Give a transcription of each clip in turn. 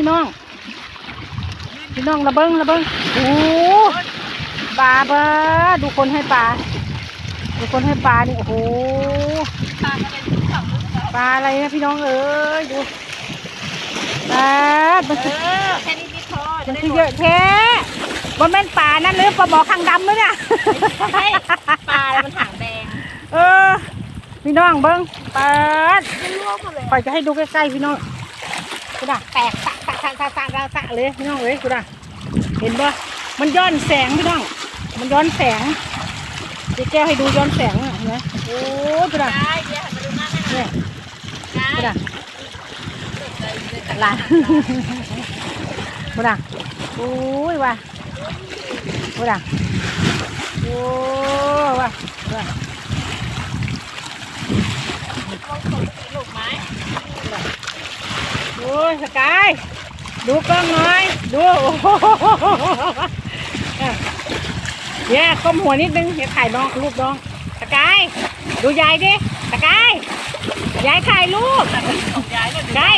พี่น้อง พี่น้องระเบิงระเบิงโอ้ปลาเบ้อดูคนให้ปลาดูคนให้ปลานี่โอ้โหปลากระเด็นขึ้นฝั่งนู้นแล้วปลาอะไรนะพี่น้องเอ้ยดูปลามันเอคืออแค่นี้นิดพอมัจะนได้คือหมเยดอะแท้บนแม่นปลานั่นหรือปลาหมอคางดำหรือเนี่ยใช่ปลาอะไรมันหางแดงเออพี่น้องเบิ้งปลาไม่รู้หมดเลยปล่อยจะให้ดูใกล้ๆพี่น้องกูด่าแตกสะ สะสะสะสะสะสะเลยพี่น้องเอ้ยกูด่าเห็นปะมันย้อนแสงพี่น้อง มันย้อนแสงเจ๊แก้วให้ดูย้อนแสงอะเห็นไหมโอ้ยกูด่าได้เดี๋ยวหันมาดูหน้าให้หน่อยเนี่ยได้กูด่าหหลาลานนกูด่าโอ้ยว่ะกูด่าโอ้ยว่ะว่ะลองส่งสีลูกไหมโอ้ยสกาย ดูกล้องหน่อย ดูโอ้โหแย่ก้มหัวนิดนึงอย่าถ่ายน้องรูปน้องสกายดูยายดิสกายยายถ่ายรูปของยายเลยสกาย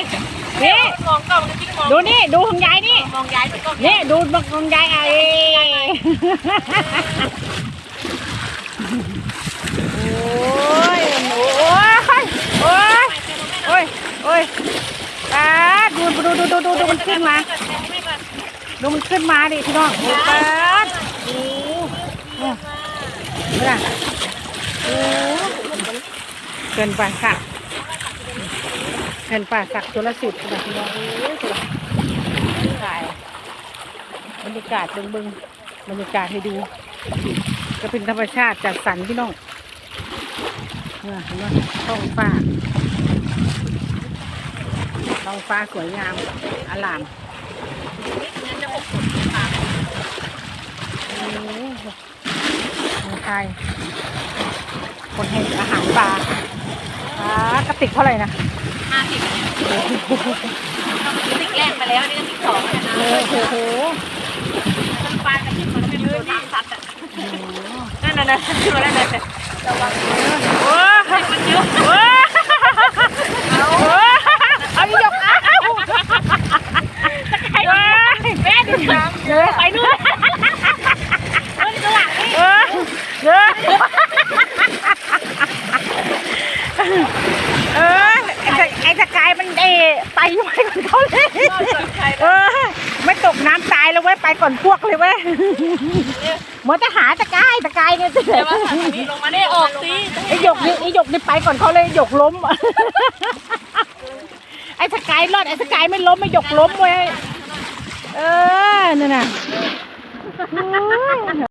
นี่มองกล้องจริงมองดูนี่ดูของยายนี่มองยายเป็นกล้องนี่ดูของยายไอ้โอ้ยโอ้ยโอ้ยโอ้ยโอ้ยตา ดูดูดูดูดูดูมันขึ้นมาดูมันขึ้นมาดิพี่น้องโอ้ปาดโอ้เนี่ยโอ้เกินไปค่ะเกินไปสักตัวละสิบนะพี่น้องโอ้ยตัวละถ่ายบรรยากาศเบึงเบึงบรรยากาศให้ดูก็เป็นธรรมชาติจัดสรรพี่น้องเนี่ยเห็นไหมท้องฟ้า ท้องฟ้าสวยงามอลามโอ้โหเมืองไทยคนให้อาหารปลาปลากระติกเท่าไหร่นะห้าสิบติ๊กแรกไปแล้วนี่ก็ติ๊กสองแล้วนะโอ้โหมันปลากระดิ่งมันเป็นเรื่องทางซัดอะนั่นน่ะนะขึ้นมาแล้วนะระวังโอ้โหมันเยอะ โอ้โหเอาอีกยกเอาเฮ้ ยแม่ดินเดี๋ยไปนู่นเฮ้ยตัวหลังนี่เออเดี๋ยวเออไอ้ไอ้ตะกายมันเอไปไว้ก่อนเขาเลยเออไม่ตกน้ำตายแล้วเว้ยไปก่อนพวกเลยเว้ยเหมือนทหารตะกายตะกายเนี่ยเดี๋ยวว่าถังนี้ลงมาได้ออกสิไอ้หยกนี่ไอ้หยกนี่ไปก่อนเขาเลยหยกล้มไอ้สกายรอดไอ้สกายไม่ล้มไอ้หยกล้มเว้ย เออนั่นน่ะ